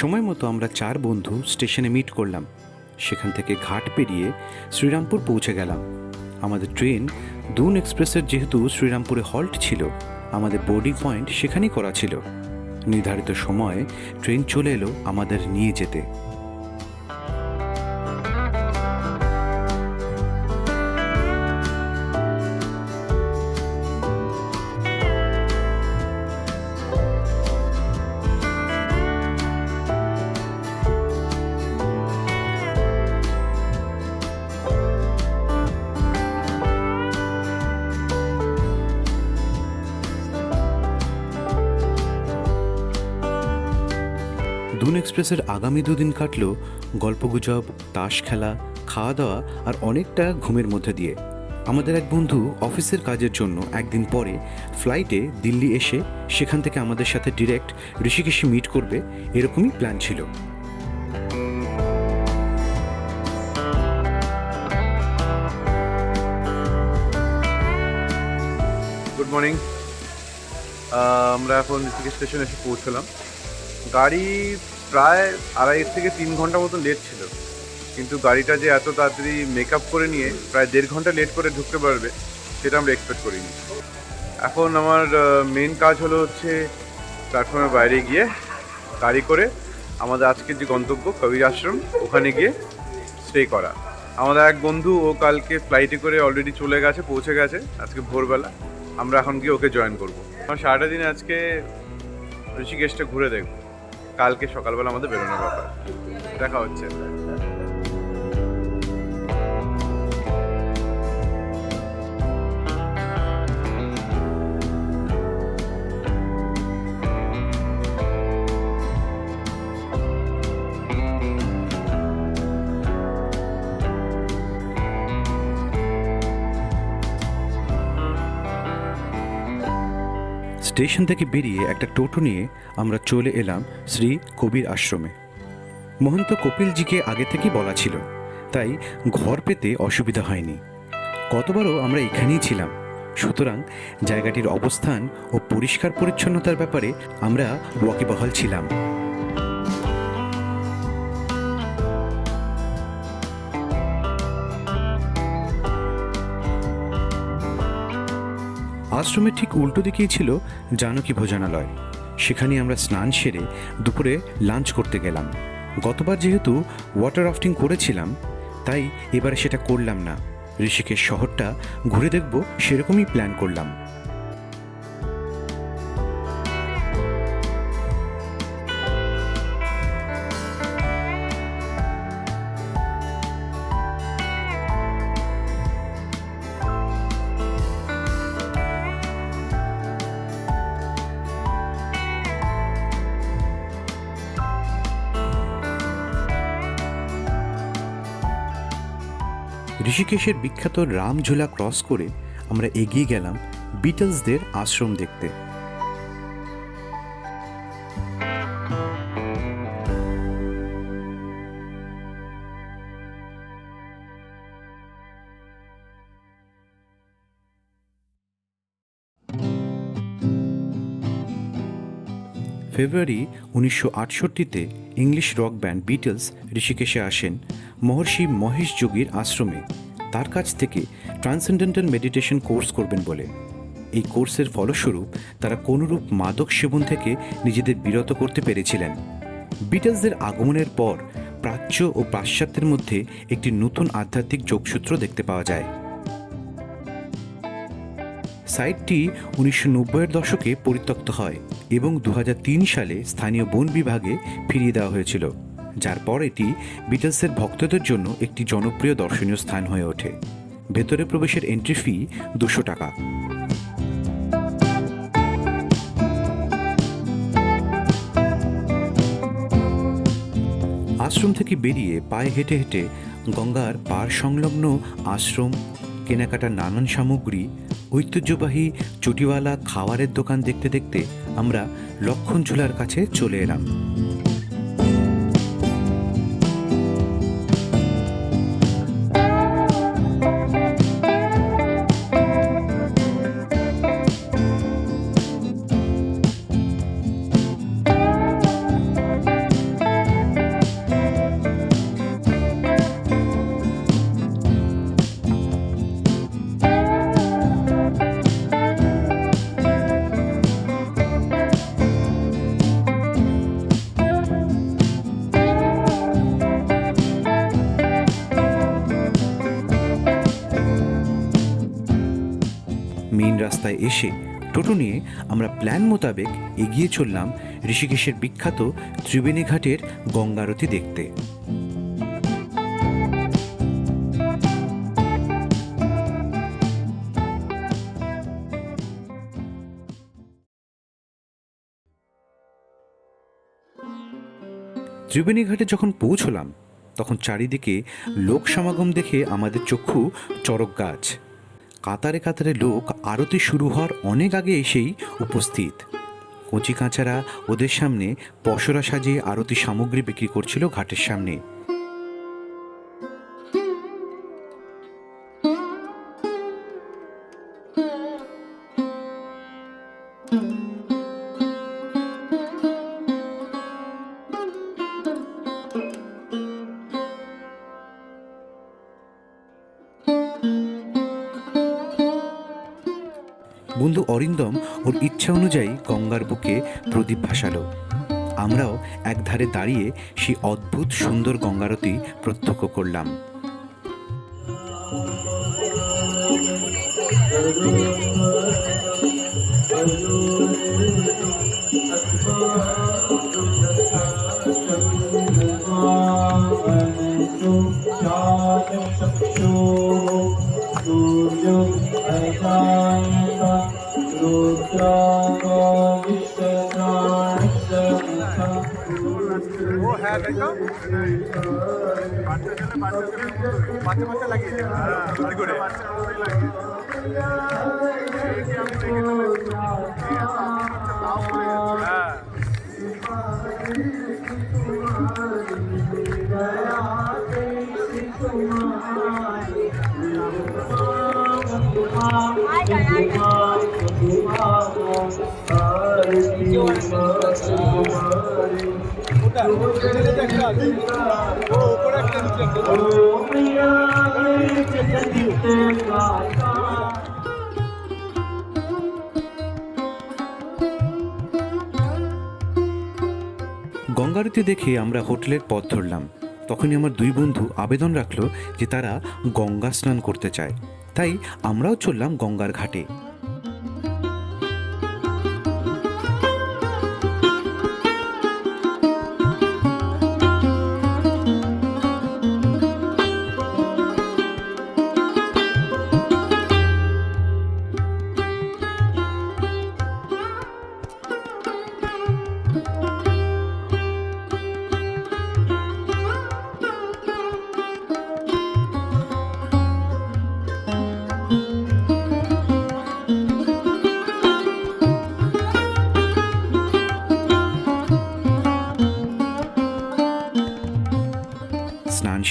সময় মতো আমরা চার বন্ধু স্টেশনে মিট করলাম। সেখান থেকে ঘাট পেরিয়ে শ্রীরামপুর পৌঁছে গেলাম। আমাদের ট্রেন দুন এক্সপ্রেসের যেহেতু শ্রীরামপুরে হল্ট ছিল, আমাদের বোর্ডিং পয়েন্ট সেখানেই করা ছিল। নির্ধারিত সময়ে ট্রেন চলে এলো আমাদের নিয়ে যেতে। দুন এক্সপ্রেসের আগামী দুদিন কাটলো গল্পগুজব, তাস খেলা খাওয়া দাওয়া আর অনেকটা ঘুমের মধ্যে দিয়ে। আমাদের এক বন্ধু অফিসের কাজের জন্য একদিন পরে ফ্লাইটে দিল্লি এসে সেখান থেকে আমাদের সাথে ডিরেক্ট ঋষিকেশে মিট করবে, এরকমই প্ল্যান ছিল। গুড মর্নিং আমরা এখন ঋষিকেশ স্টেশনে এসে পৌঁছলাম। গাড়ি প্রায় আড়াই থেকে তিন ঘণ্টা মতন লেট ছিল। কিন্তু গাড়িটা যে এত তাড়াতাড়ি মেকআপ করে নিয়ে প্রায় দেড় ঘণ্টা লেট করে ঢুকতে পারবে, সেটা আমরা এক্সপেক্ট করিনি। এখন আমার মেন কাজ হলো হচ্ছে প্ল্যাটফর্মের বাইরে গিয়ে গাড়ি করে আমাদের আজকের যে গন্তব্য, কবির আশ্রম, ওখানে গিয়ে স্টে করা। আমাদের এক বন্ধু, ও কালকে ফ্লাইটে করে অলরেডি চলে গেছে, পৌঁছে গেছে আজকে ভোরবেলা। আমরা এখন গিয়ে ওকে জয়েন করব। আমার সারাটা দিন আজকে ঋষিকেশটা ঘুরে দেখব। কালকে সকালবেলা আমাদের বেরোনোর ব্যাপার। দেখা হচ্ছে। স্টেশন থেকে বেরিয়ে একটা টোটো নিয়ে আমরা চলে এলাম শ্রী কবির আশ্রমে। মহন্ত কপিলজিকে আগে থেকেই বলা ছিল, তাই ঘর পেতে অসুবিধা হয়নি। কতবারও আমরা এখানেই ছিলাম। সুতরাং জায়গাটির অবস্থান ও পরিষ্কার পরিচ্ছন্নতার ব্যাপারে আমরা ওয়াকিবহাল ছিলাম। আশ্রমের ঠিক উল্টো দিকেই ছিল জানকী ভোজনালয়। সেখানে আমরা স্নান সেরে দুপুরে লাঞ্চ করতে গেলাম। গতবার যেহেতু ওয়াটার রাফটিং করেছিলাম, তাই এবারে সেটা করলাম না। ঋষিকেশ শহরটা ঘুরে দেখব সেরকমই প্ল্যান করলাম। ঋষিকেশের বিখ্যাত রামঝোলা ক্রস করে আমরা এগিয়ে গেলাম বিটলসদের আশ্রম দেখতে। ফেব্রুয়ারি উনিশশো আটষট্টিতে ইংলিশ রক ব্যান্ড বিটলস ঋষিকেশে আসেন মহর্ষি মহেশ যোগীর আশ্রমে। তার কাছ থেকে ট্রান্সেন্ডেন্টাল মেডিটেশন কোর্স করবেন বলে। এই কোর্সের ফলস্বরূপ তারা কোনরূপ মাদক সেবন থেকে নিজেদের বিরত করতে পেরেছিলেন। বিটলসদের আগমনের পর প্রাচ্য ও পাশ্চাত্যের মধ্যে একটি নতুন আধ্যাত্মিক যোগসূত্র দেখতে পাওয়া যায়। সাইটটি উনিশশো নব্বইয়ের দশকে পরিত্যক্ত হয় এবং দু হাজার তিন সালে স্থানীয় বন বিভাগে ফিরিয়ে দেওয়া হয়েছিল। যার পর এটি বিটলসের ভক্তদের জন্য একটি জনপ্রিয় দর্শনীয় স্থান হয়ে ওঠে। ভেতরে প্রবেশের এন্ট্রি ফি দুশো টাকা। আশ্রম থেকে বেরিয়ে পায়ে হেঁটে হেঁটে গঙ্গার পার সংলগ্ন আশ্রম, কেনাকাটার নানান সামগ্রী, ঐতিহ্যবাহী চটিওয়ালা খাওয়ারের দোকান দেখতে দেখতে আমরা লক্ষণ ঝুলার কাছে চলে এলাম। নিয়ে আমরা প্ল্যান মোতাবেক এগিয়ে চললাম ঋষিকেশের বিখ্যাত ত্রিবেণী ঘাটের গঙ্গারতি দেখতে। ত্রিবেণী ঘাটে যখন পৌঁছলাম, তখন চারিদিকে লোক সমাগম দেখে আমাদের চক্ষু চরক গাছ। কাতারে কাতারে লোক আরতি শুরু হওয়ার অনেক আগে এসেই উপস্থিত। কচি কাঁচারা ওদের সামনে পশরা সাজিয়ে আরতি সামগ্রী বিক্রি করছিল ঘাটের সামনে। বন্ধু অরিন্দম ওর ইচ্ছা অনুযায়ী গঙ্গার বুকে প্রদীপ ভাসালো। আমরাও একধারে দাঁড়িয়ে সেই অদ্ভুত সুন্দর গঙ্গারতি প্রত্যক্ষ করলাম। ও তাই তো বাচ্চা বাচ্চা লাগিয়ে সত্যি করে হ্যাঁ গঙ্গারতি দেখে আমরা হোটেলের পথ ধরলাম। তখনই আমার দুই বন্ধু আবেদন রাখল যে তারা গঙ্গা স্নান করতে চায়। তাই আমরাও চললাম গঙ্গার ঘাটে।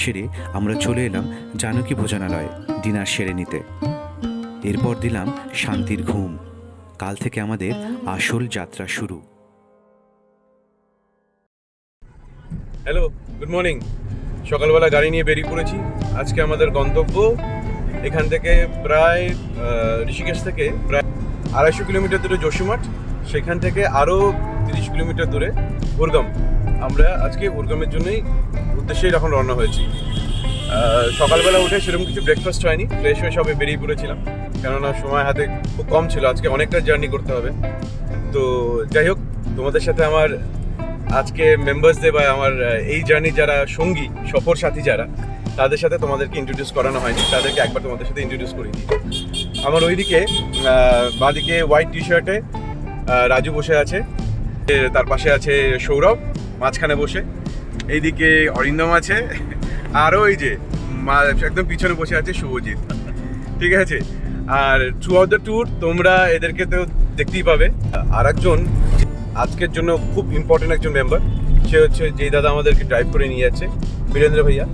সেরে আমরা চলে এলাম জানকী ভোজনালয়ে ডিনার সেরে নিতে এরপর দিলাম শান্তির ঘুম। কাল থেকে আমাদের আসল যাত্রা শুরু। হ্যালো গুড মর্নিং সকালবেলা গাড়ি নিয়ে বেরিয়ে পড়েছি। আজকে আমাদের গন্তব্য এখান থেকে প্রায় ঋষিকেশ থেকে প্রায় আড়াইশো কিলোমিটার দূরে যোশীমঠ। সেখান থেকে আরও তিরিশ কিলোমিটার দূরে উর্গম আমরা আজকে উর্গমের জন্যই উদ্দেশ্যেই এখন রওনা হয়েছি। সকালবেলা উঠে সেরকম কিছু ব্রেকফাস্ট হয়নি ফ্রেশ হয়ে সবে বেরিয়ে পড়েছিলাম। কেননা সময় হাতে খুব কম ছিল, আজকে অনেকটা জার্নি করতে হবে। তো যাই হোক, তোমাদের সাথে আমার আজকে মেম্বার্সদের বা আমার এই জার্নি যারা সঙ্গী, সফর সাথী যারা, তাদের সাথে তোমাদেরকে ইন্ট্রোডিউস করানো হয়নি। তাদেরকে একবার তোমাদের সাথে ইন্ট্রোডিউস করে দিই। আমার ওইদিকে বাঁদিকে হোয়াইট টি শার্টে রাজু বসে আছে তার পাশে আছে সৌরভ। মাঝখানে বসে। এইদিকে অরিন্দম আছে, আর ওই যে একদম পিছনে বসে আছে শুভজিৎ। ঠিক আছে? আর থ্রু আউট দ্য ট্যুর তোমরা এদেরকে তো দেখতেই পাবে। আর একজন আজকের জন্য খুব ইম্পর্টেন্ট একজন মেম্বার সে হচ্ছে যে দাদা আমাদেরকে ড্রাইভ করে নিয়ে যাচ্ছে, বীরেন্দ্র ভাইয়া।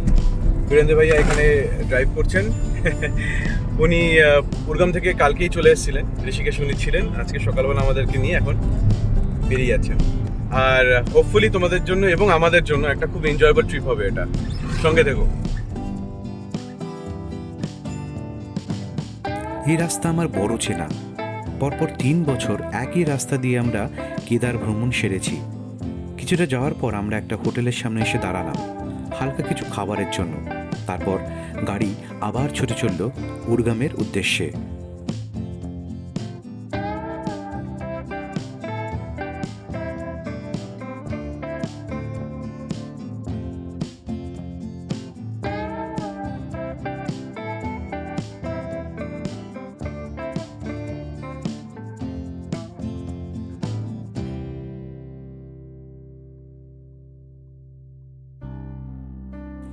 বীরেন্দ্র ভাইয়া এখানে ড্রাইভ করছেন। উনি পুরগাম থেকে কালকেই চলে এসেছিলেন, ঋষিকেশ উনি ছিলেন। আজকে সকালবেলা আমাদেরকে নিয়ে এখন বেরিয়ে যাচ্ছেন। আর হোপফুলি তোমাদের জন্য এবং আমাদের জন্য একটা খুব এনজয়েবল ট্রিপ হবে এটা। সঙ্গে দেখো এই রাস্তা আমার বড় চেনা। পরপর তিন বছর একই রাস্তা দিয়ে আমরা কেদার ভ্রমণ সেরেছি। কিছুটা যাওয়ার পর আমরা একটা হোটেলের সামনে এসে দাঁড়ালাম, হালকা কিছু খাবারের জন্য। তারপর গাড়ি আবার ছুটে চলল উর্গামের উদ্দেশ্যে।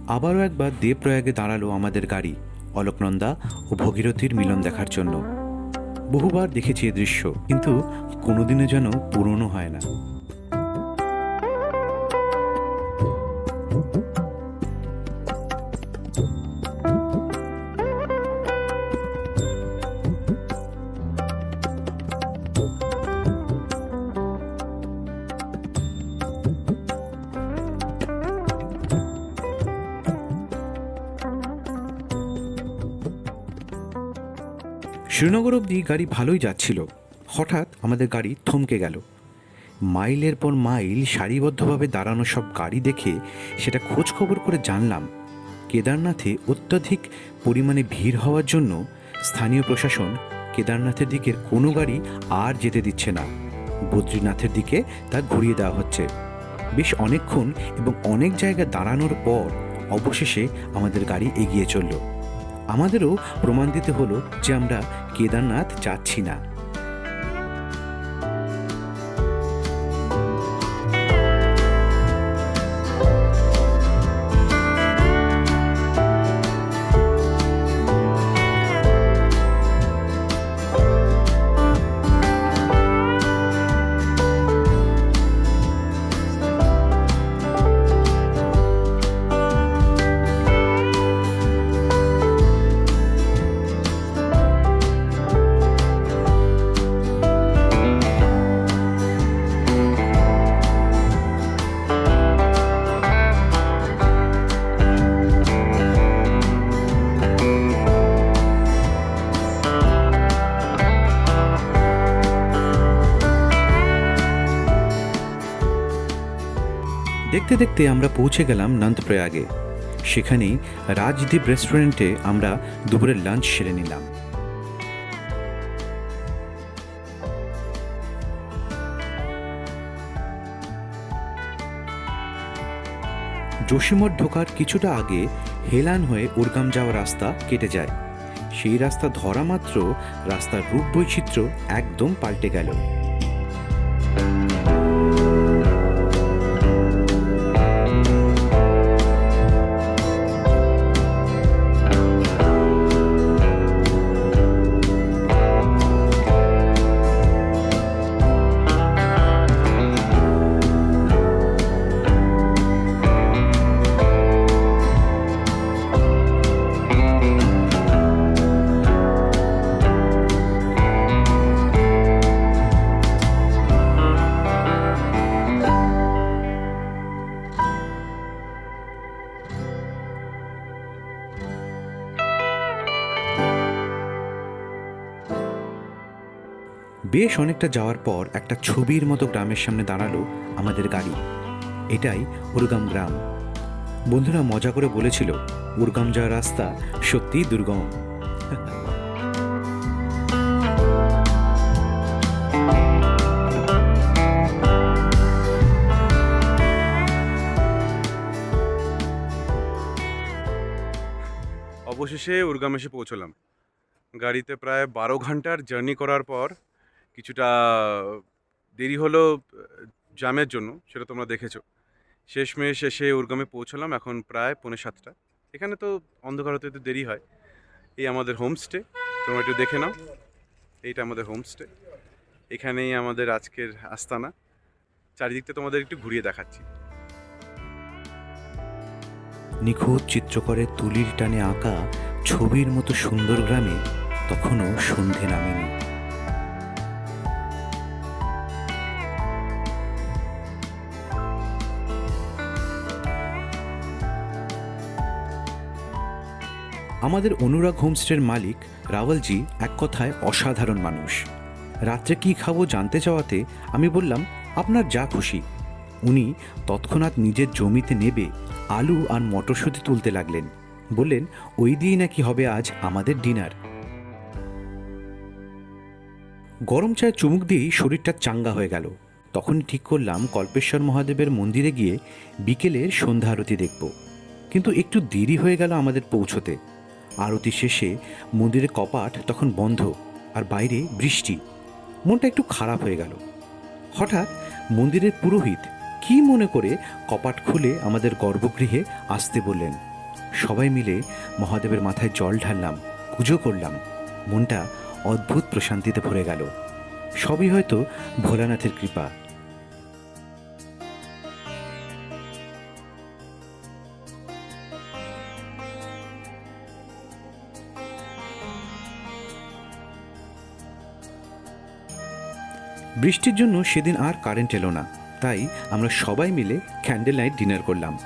আবারও একবার দেব প্রয়াগে দাঁড়াল আমাদের গাড়ি, অলোকনন্দা ও ভগীরথীর মিলন দেখার জন্য। বহুবার দেখেছি এ দৃশ্য, কিন্তু কোনোদিনও যেন পুরনো হয় না। শ্রীনগর অবধি গাড়ি ভালোই যাচ্ছিল। হঠাৎ আমাদের গাড়ি থমকে গেল। মাইলের পর মাইল সারিবদ্ধভাবে দাঁড়ানো সব গাড়ি দেখে সেটা খোঁজ খবর করে জানলাম, কেদারনাথে অত্যাধিক পরিমাণে ভিড় হওয়ার জন্য স্থানীয় প্রশাসন কেদারনাথের দিকের কোনো গাড়ি আর যেতে দিচ্ছে না। বদ্রীনাথের দিকে তা ঘুরিয়ে দেওয়া হচ্ছে। বেশ অনেকক্ষণ এবং অনেক জায়গায় দাঁড়ানোর পর অবশেষে আমাদের গাড়ি এগিয়ে চলল। আমাদেরও প্রমাণ দিতে হলো যে আমরা কেদারনাথ যাচ্ছি না। দেখতে দেখতে আমরা পৌঁছে গেলাম নন্দপ্রয়াগে। সেখানেই রাজদীপ রেস্টুরেন্টে আমরা দুপুরের লাঞ্চ সেরে নিলাম। যোশীমঠ ঢোকার কিছুটা আগে হেলান হয়ে উরগাম যাওয়ার রাস্তা কেটে যায়। সেই রাস্তা ধরা মাত্র রাস্তার রূপ বৈচিত্র্য একদম পাল্টে গেল। বেশ অনেকটা যাওয়ার পর একটা ছবির মতো গ্রামের সামনে দাঁড়াল আমাদের গাড়ি। এটাই উরগাম গ্রাম। বন্ধুরা মজা করে বলেছিল, উরগাম যাওয়ার রাস্তা সত্যিই দুর্গম। অবশেষে উরগাম এসে পৌঁছলাম। গাড়িতে প্রায় বারো ঘণ্টার জার্নি করার পর কিছুটা, দেরি হলো জ্যামের জন্য, সেটা তোমরা দেখেছ। শেষমেশ এসে উরগামে পৌঁছলাম, এখন প্রায় পৌনে সাতটা। এখানে তো অন্ধকার হতে দেরি হয়। এই আমাদের হোমস্টে তোমরা একটু দেখে নাও। এইটা আমাদের হোমস্টে এখানেই আমাদের আজকের আস্তানা। চারিদিকটা তোমাদের একটু ঘুরিয়ে দেখাচ্ছি। নিখুঁত চিত্রকরের তুলির টানে আঁকা ছবির মতো সুন্দর গ্রামে তখনও সন্ধে নামেনি। আমাদের অনুরাগ হোমস্টের মালিক রাওয়ালজি এক কথায় অসাধারণ মানুষ। রাত্রে কি খাব জানতে চাওয়াতে আমি বললাম, আপনার যা খুশি। উনি তৎক্ষণাৎ নিজের জমিতে নেবে আলু আর মটরশুঁটি তুলতে লাগলেন। বললেন, ওই দিয়েই নাকি হবে আজ আমাদের ডিনার। গরম চায়ে চুমুক দিয়েই শরীরটা চাঙ্গা হয়ে গেল। তখন ঠিক করলাম কল্পেশ্বর মহাদেবের মন্দিরে গিয়ে বিকেলের সন্ধ্যা আরতি দেখব। কিন্তু একটু দেরি হয়ে গেল আমাদের পৌঁছতে। আরতি শেষে মন্দিরের কপাট তখন বন্ধ আর বাইরে বৃষ্টি। মনটা একটু খারাপ হয়ে গেল। হঠাৎ মন্দিরের পুরোহিত কি মনে করে কপাট খুলে আমাদের গর্ভগৃহে আসতে বললেন। সবাই মিলে মহাদেবের মাথায় জল ঢাললাম, পুজো করলাম। মনটা অদ্ভুত প্রশান্তিতে ভরে গেল। সবই হয়তো ভোলানাথের কৃপা। বৃষ্টির জন্য সেদিন আর কারেন্ট এলো না। তাই আমরা সবাই মিলে ক্যান্ডেল নাইট ডিনার করলাম।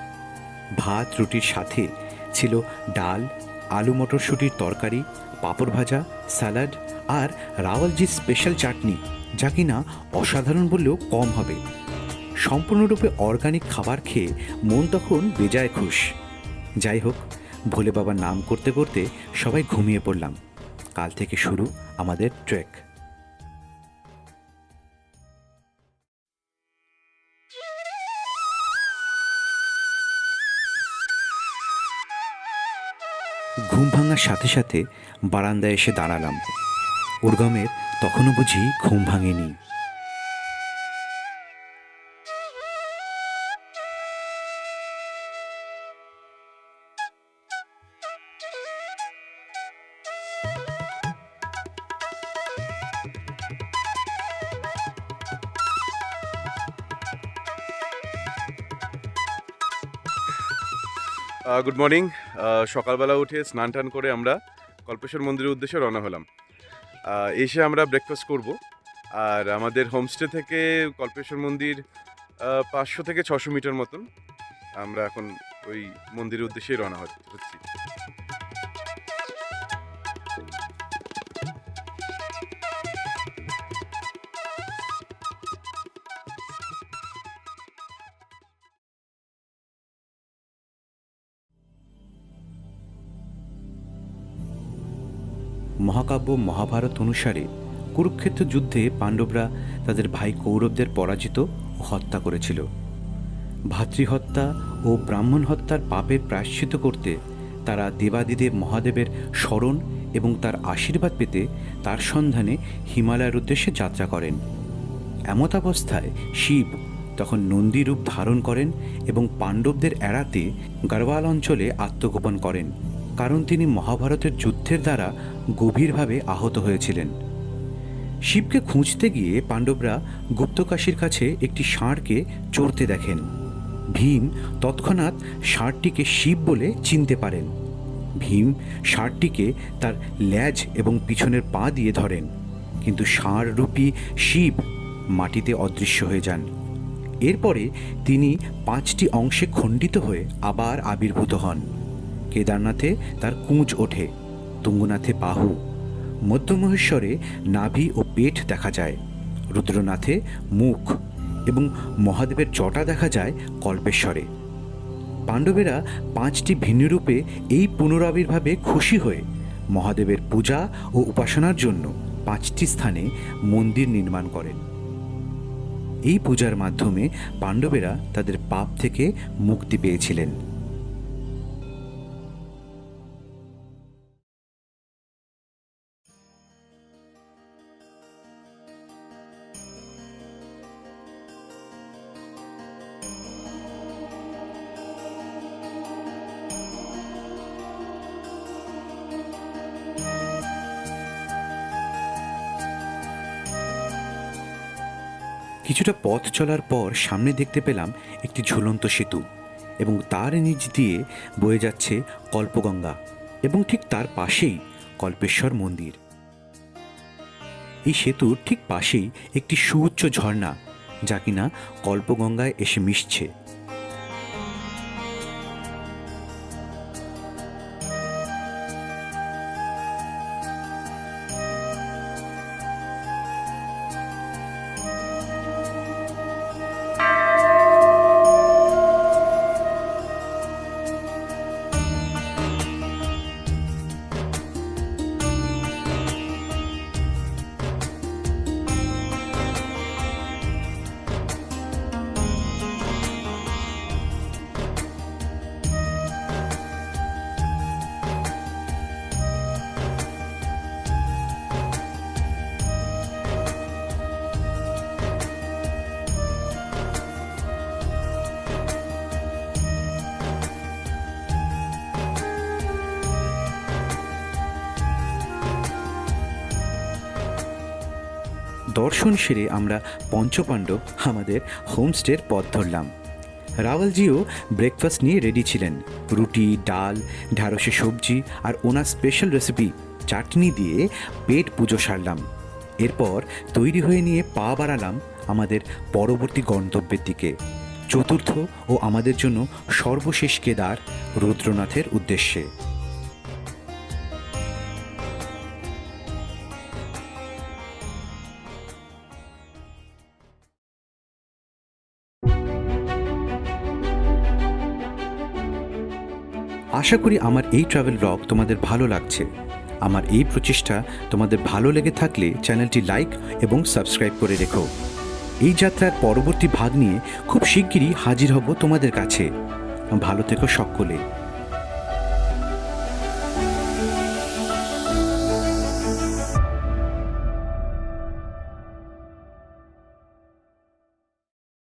ভাত, রুটির সাথে ছিল ডাল, আলু মটরশুঁটির তরকারি, পাঁপড় ভাজা স্যালাড আর রাওয়ালজির স্পেশাল চাটনি, যা কিনা অসাধারণ বললেও কম হবে। সম্পূর্ণরূপে অর্গানিক খাবার খেয়ে মন তখন বেজায় খুশ। যাই হোক, ভোলে বাবার নাম করতে করতে সবাই ঘুমিয়ে পড়লাম। কাল থেকে শুরু আমাদের ট্রেক ঘুম সাথে সাথে বারান্দায় এসে দাঁড়ালাম। উর্গমের তখনও বুঝি ঘুম ভাঙেনি। গুড মর্নিং সকালবেলা উঠে স্নান টান করে আমরা কল্পেশ্বর মন্দিরের উদ্দেশ্যে রওনা হলাম। এসে আমরা ব্রেকফাস্ট করব। আর আমাদের হোমস্টে থেকে কল্পেশ্বর মন্দির পাঁচশো থেকে ছশো মিটার মতন আমরা এখন ওই মন্দিরের উদ্দেশ্যেই রওনা হচ্ছি। মহাকাব্য মহাভারত অনুসারে কুরুক্ষেত্র যুদ্ধে পাণ্ডবরা তাদের ভাই কৌরবদের পরাজিত ও হত্যা করেছিল। ভাতৃহত্যা ও ব্রাহ্মণ হত্যার পাপের প্রায়শ্চিত করতে তারা দেবাদিদেব মহাদেবের স্মরণ এবং তার আশীর্বাদ পেতে তার সন্ধানে হিমালয়ের উদ্দেশ্যে যাত্রা করেন। এমতাবস্থায় শিব তখন নন্দী রূপ ধারণ করেন এবং পাণ্ডবদের এড়াতে গারওয়াল অঞ্চলে আত্মগোপন করেন। কারণ তিনি মহাভারতের যুদ্ধের দ্বারা গভীরভাবে আহত হয়েছিলেন। শিবকে খুঁজতে গিয়ে পাণ্ডবরা গুপ্তকাশীর কাছে একটি ষাঁড়কে চড়তে দেখেন। ভীম তৎক্ষণাৎ ষাঁড়টিকে শিব বলে চিনতে পারেন। ভীম ষাঁড়টিকে তার ল্যাজ এবং পিছনের পা দিয়ে ধরেন, কিন্তু ষাঁড়রূপী শিব মাটিতে অদৃশ্য হয়ে যান। এরপরে তিনি পাঁচটি অংশে খণ্ডিত হয়ে আবার আবির্ভূত হন। কেদারনাথে তার কুঁজ ওঠে, তুঙ্গনাথে বাহু। মধ্যমহেশ্বরে নাভি ও পেট দেখা যায়, রুদ্রনাথে মুখ এবং মহাদেবের জটা দেখা যায় কল্পেশ্বরে। পাণ্ডবেরা পাঁচটি ভিন্ন রূপে এই পুনরাবির্ভাবে খুশি হয়ে মহাদেবের পূজা ও উপাসনার জন্য পাঁচটি স্থানে মন্দির নির্মাণ করেন। এই পূজার মাধ্যমে পাণ্ডবেরা তাদের পাপ থেকে মুক্তি পেয়েছিলেন। কিছুটা পথ চলার পর সামনে দেখতে পেলাম একটি ঝুলন্ত সেতু এবং তার নিচ দিয়ে বয়ে যাচ্ছে কল্পগঙ্গা এবং ঠিক তার পাশেই কল্পেশ্বর মন্দির। এই সেতুর ঠিক পাশেই একটি সুউচ্চ ঝর্ণা যা কিনা কল্পগঙ্গায় এসে মিশছে। দর্শন সেরে আমরা পঞ্চপাণ্ডব আমাদের হোমস্টের পথ ধরলাম। রাওয়ালজিও ব্রেকফাস্ট নিয়ে রেডি ছিলেন। রুটি, ডাল ঢ্যাঁড়সে সবজি আর ওনার স্পেশাল রেসিপি চাটনি দিয়ে পেট পুজো সারলাম। এরপর তৈরি হয়ে নিয়ে পা বাড়ালাম আমাদের পরবর্তী গন্তব্যের দিকে। চতুর্থ ও আমাদের জন্য সর্বশেষ কেদার রুদ্রনাথের উদ্দেশ্যে। আশা করি আমার এই ট্রাভেল ব্লগ তোমাদের ভালো লাগছে। আমার এই প্রচেষ্টা তোমাদের ভালো লেগে থাকলে চ্যানেলটি লাইক এবং সাবস্ক্রাইব করে রেখো। এই যাত্রার পরবর্তী ভাগ নিয়ে খুব শিগগিরই হাজির হব তোমাদের কাছে। ভালো থেকো সকলে।